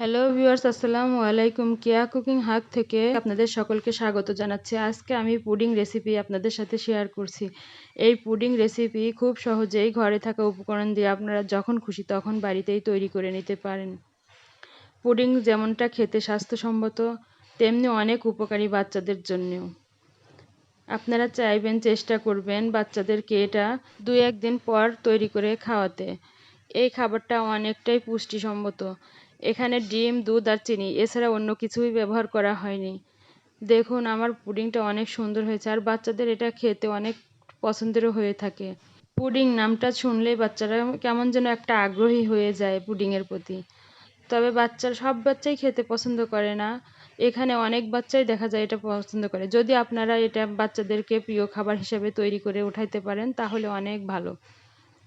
Hello viewers আসসালামু আলাইকুম। কেয়া cooking হাক থেকে আপনাদের সকলকে স্বাগত জানাচ্ছি। আজকে আমি পুডিং রেসিপি আপনাদের সাথে শেয়ার করছি। এই পুডিং রেসিপি খুব সহজেই ঘরে থাকা উপকরণ দিয়ে আপনারা যখন খুশি তখন বাড়িতেই তৈরি করে নিতে পারেন। পুডিং যেমনটা খেতে স্বাস্থ্যসম্মত, তেমনি অনেক উপকারী বাচ্চাদের জন্যেও। আপনারা চাইবেন চেষ্টা করবেন বাচ্চাদেরকে এটা দু একদিন পর তৈরি করে খাওয়াতে। এই খাবারটা অনেকটাই পুষ্টিসম্মত। এখানে ডিম, দুধ আর চিনি, এছাড়া অন্য কিছুই ব্যবহার করা হয়নি। দেখুন, আমার পুডিংটা অনেক সুন্দর হয়েছে, আর বাচ্চাদের এটা খেতে অনেক পছন্দেরও হয়ে থাকে। পুডিং নামটা শুনলেই বাচ্চারা কেমন যেন একটা আগ্রহী হয়ে যায় পুডিংয়ের প্রতি। তবে বাচ্চারা সব বাচ্চাই খেতে পছন্দ করে না। এখানে অনেক বাচ্চাই দেখা যায় এটা পছন্দ করে। যদি আপনারা এটা বাচ্চাদেরকে প্রিয় খাবার হিসেবে তৈরি করে উঠাইতে পারেন, তাহলে অনেক ভালো।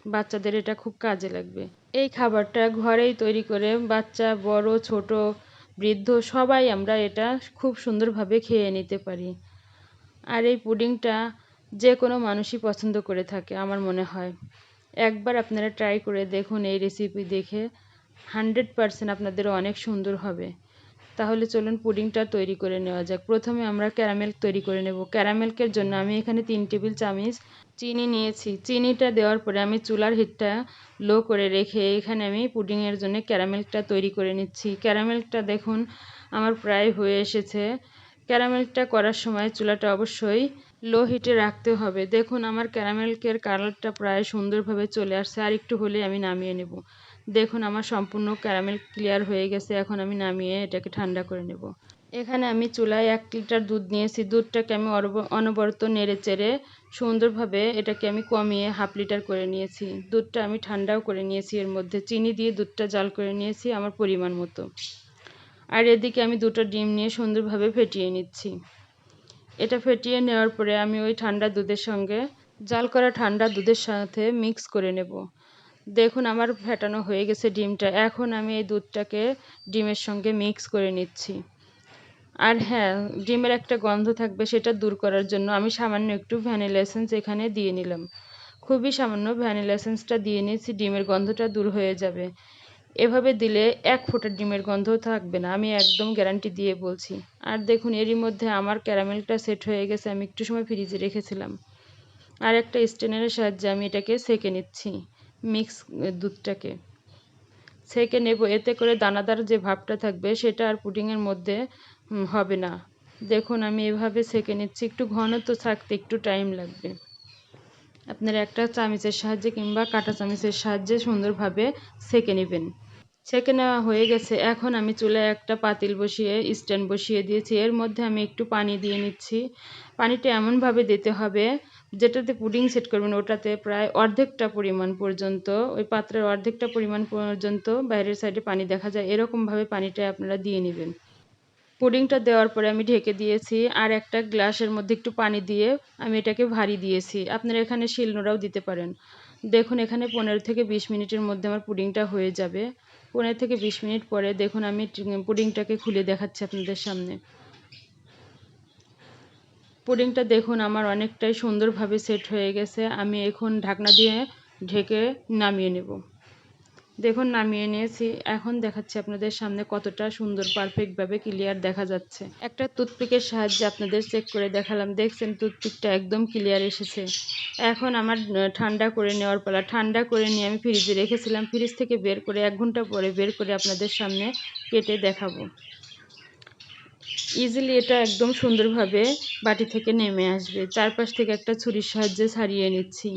বাচ্চাদের এটা খুব কাজে লাগবে। এই খাবারটা ঘরেই তৈরি করে বাচ্চা, বড়, ছোট, বৃদ্ধ সবাই আমরা এটা খুব সুন্দরভাবে খেয়ে নিতে পারি। আর এই পুডিংটা যে কোনো মানুষই পছন্দ করে থাকে আমার মনে হয়। একবার আপনারা ট্রাই করে দেখুন এই রেসিপি দেখে। হান্ড্রেড পারসেন্ট আপনাদের অনেক সুন্দর হবে। তাহলে চলুন পুডিংটা তৈরি করে নেওয়া যাক। প্রথমে আমরা ক্যারামেল তৈরি করে নেব। ক্যারামেলকের জন্য আমি এখানে তিন টেবিল চামচ চিনি নিয়েছি। চিনিটা দেওয়ার পরে আমি চুলার হিটটা লো করে রেখে এখানে আমি পুডিংয়ের জন্য ক্যারামেলটা তৈরি করে নিচ্ছি। ক্যারামেলটা দেখুন আমার প্রায় হয়ে এসেছে। ক্যারামেলটা করার সময় চুলাটা অবশ্যই লো হিটে রাখতে হবে। দেখুন আমার ক্যারামেলকের কালারটা প্রায় সুন্দরভাবে চলে আসছে। আর একটু হলে আমি নামিয়ে নেব। দেখুন আমার সম্পূর্ণ ক্যারামেল ক্লিয়ার হয়ে গেছে। এখন আমি নামিয়ে এটাকে ঠান্ডা করে নেব। এখানে আমি চুলায় এক লিটার দুধ নিয়েছি। দুধটাকে আমি অনবরত নেড়ে চেড়ে সুন্দরভাবে এটাকে আমি কমিয়ে হাফ লিটার করে নিয়েছি। দুধটা আমি ঠান্ডাও করে নিয়েছি এর মধ্যে। চিনি দিয়ে দুধটা জাল করে নিয়েছি আমার পরিমাণ মতো। আর এদিকে আমি দুটো ডিম নিয়ে সুন্দরভাবে ফেটিয়ে নিচ্ছি। এটা ফেটিয়ে নেওয়ার পরে আমি ওই ঠান্ডা দুধের সঙ্গে, জাল করা ঠান্ডা দুধের সাথে মিক্স করে নেব। দেখুন আমার ফেটানো হয়ে গেছে ডিমটা। এখন আমি এই দুধটাকে ডিমের সঙ্গে মিক্স করে নিচ্ছি। আর হ্যাঁ ডিমের একটা গন্ধ থাকবে সেটা দূর করার জন্য আমি সামান্য একটু ভ্যানিলা এসেন্স এখানে দিয়ে নিলাম। খুবই সামান্য ভ্যানিলা এসেন্সটা দিয়ে নিয়েছি, ডিমের গন্ধটা দূর হয়ে যাবে। এভাবে দিলে এক ফোঁটা ডিমের গন্ধও থাকবে না, আমি একদম গ্যারান্টি দিয়ে বলছি। আর দেখুন, এরই মধ্যে আমার ক্যারামেলটা সেট হয়ে গেছে, আমি একটু সময় ফ্রিজে রেখেছিলাম। আর একটা স্টেনারের সাহায্যে আমি এটাকে সেকে নিচ্ছি মিক্স দুধটাকে। সেকে নেব, এতে করে দানাদার যে ভাবটা থাকবে সেটা আর পুডিংয়ের মধ্যে হবে না। দেখুন, আমি এভাবে সেকে নিচ্ছি। একটু ঘন তো থাকতে একটু টাইম লাগবে। আপনারা একটা চামিচের সাহায্যে কিংবা কাঁটা চামিচের সাহায্যে সুন্দরভাবে সেকে নেবেন। ছেঁকে নেওয়া হয়ে গেছে। এখন আমি চুলায় একটা পাতিল বসিয়ে, স্ট্যান্ড বসিয়ে দিয়েছি। এর মধ্যে আমি একটু পানি দিয়ে নিচ্ছি। পানিটা এমনভাবে দিতে হবে, যেটাতে পুডিং সেট করবেন, ওটাতে প্রায় অর্ধেকটা পরিমাণ পর্যন্ত, ওই পাত্রের অর্ধেকটা পরিমাণ পর্যন্ত বাইরের সাইডে পানি দেখা যায়। এরকমভাবে পানিটা আপনারা দিয়ে নেবেন। পুডিংটা দেওয়ার পরে আমি ঢেকে দিয়েছি আর একটা গ্লাসের মধ্যে একটু পানি দিয়ে আমি এটাকে ভারী দিয়েছি। আপনারা এখানে শিলনোড়াও দিতে পারেন। দেখুন, এখানে পনেরো থেকে বিশ মিনিটের মধ্যে আমার পুডিংটা হয়ে যাবে। পনেরো থেকে বিশ মিনিট পরে দেখুন, আমি পুডিংটাকে খুলে দেখাচ্ছি আপনাদের সামনে। পুডিংটা দেখুন, আমার অনেকটাই সুন্দরভাবে সেট হয়ে গেছে। আমি এখন ঢাকনা দিয়ে ঢেকে নামিয়ে নেব। দেখুন, নামিয়ে নিয়েছি। এখন দেখাচ্ছি আপনাদের সামনে কতটা সুন্দর পারফেক্টভাবে ক্লিয়ার দেখা যাচ্ছে। একটা টুথপিকের সাহায্যে আপনাদের চেক করে দেখালাম। দেখছেন টুথপিকটা একদম ক্লিয়ার এসেছে। এখন আমার ঠান্ডা করে নেওয়ার পালা। ঠান্ডা করে নিয়ে আমি ফ্রিজে রেখেছিলাম। ফ্রিজ থেকে বের করে এক ঘণ্টা পরে বের করে আপনাদের সামনে কেটে দেখাবো। ইজিলি এটা একদম সুন্দরভাবে বাটি থেকে নেমে আসবে। চারপাশ থেকে একটা ছুরির সাহায্যে ছাড়িয়ে নিচ্ছি।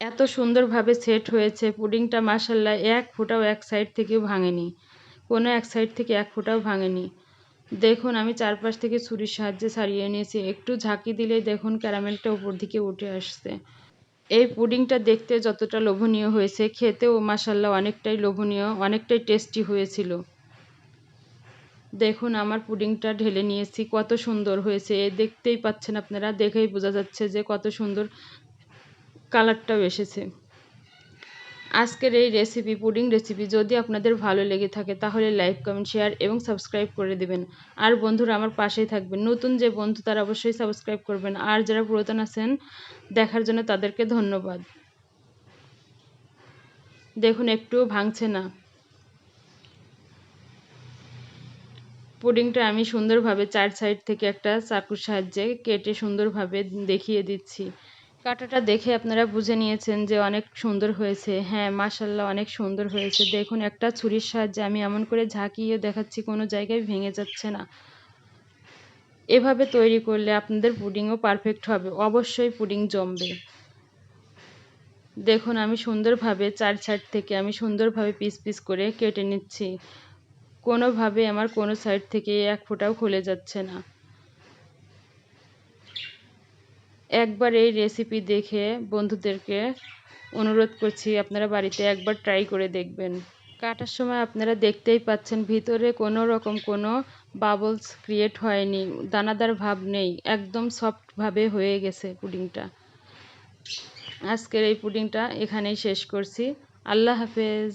এত সুন্দরভাবে সেট হয়েছে, পুডিংটা মাসাল্লাহ এক ফোঁটাও এক সাইড থেকেও ভাঙেনি। কোনো এক সাইড থেকে এক ফোঁটাও ভাঙেনি। দেখুন, আমি চারপাশ থেকে ছুরির সাহায্যে ছাড়িয়ে নিয়েছি। একটু ঝাঁকি দিলেই দেখুন ক্যারামেলটা উপর দিকে উঠে আসছে। এই পুডিংটা দেখতে যতটা লোভনীয় হয়েছে, খেতেও মাসাল্লাহ অনেকটাই লোভনীয়, অনেকটাই টেস্টি হয়েছিল। দেখুন, আমার পুডিংটা ঢেলে নিয়েছি, কত সুন্দর হয়েছে। এ দেখতেই পাচ্ছেন আপনারা, দেখেই বোঝা যাচ্ছে যে কত সুন্দর কালারটাও এসেছে। আজকের এই রেসিপি পুডিং রেসিপি যদি আপনাদের ভালো লেগে থাকে, তাহলে লাইক কমেন্ট শেয়ার এবং সাবস্ক্রাইব করে দেবেন। আর বন্ধুরা, আমার পাশেই থাকবেন। নতুন যে বন্ধু, তারা অবশ্যই সাবস্ক্রাইব করবেন। আর যারা পুরাতন আছেন, দেখার জন্য তাদেরকে ধন্যবাদ। দেখুন, একটুও ভাঙছে না। পুডিংটা আমি সুন্দরভাবে চার সাইড থেকে একটা চাকুর সাহায্যে কেটে সুন্দরভাবে দেখিয়ে দিচ্ছি। কাটাটা দেখে আপনারা বুঝে নিয়েছেন যে অনেক সুন্দর হয়েছে। হ্যাঁ মাসাল্লাহ অনেক সুন্দর হয়েছে। দেখুন, একটা ছুরির সাহায্যে আমি এমন করে ঝাঁকিয়ে দেখাচ্ছি, কোনো জায়গায় ভেঙে যাচ্ছে না। এভাবে তৈরি করলে আপনাদের পুডিংও পারফেক্ট হবে। অবশ্যই পুডিং জমবে। দেখুন, আমি সুন্দরভাবে চার সাইড থেকে আমি সুন্দরভাবে পিস পিস করে কেটে নিচ্ছি। কোনোভাবে আমার কোনো সাইড থেকে এক ফোঁটাও খুলে যাচ্ছে না। একবার এই রেসিপি দেখে বন্ধুদেরকে অনুরোধ করছি, আপনারা বাড়িতে একবার ট্রাই করে দেখবেন। কাটার সময় আপনারা দেখতেই পাচ্ছেন, ভিতরে কোনো রকম কোনো বাবলস ক্রিয়েট হয়নি, দানাদার ভাব নেই, একদম সফটভাবে হয়ে গেছে পুডিংটা। আজকের এই পুডিংটা এখানেই শেষ করছি। আল্লাহ হাফেজ।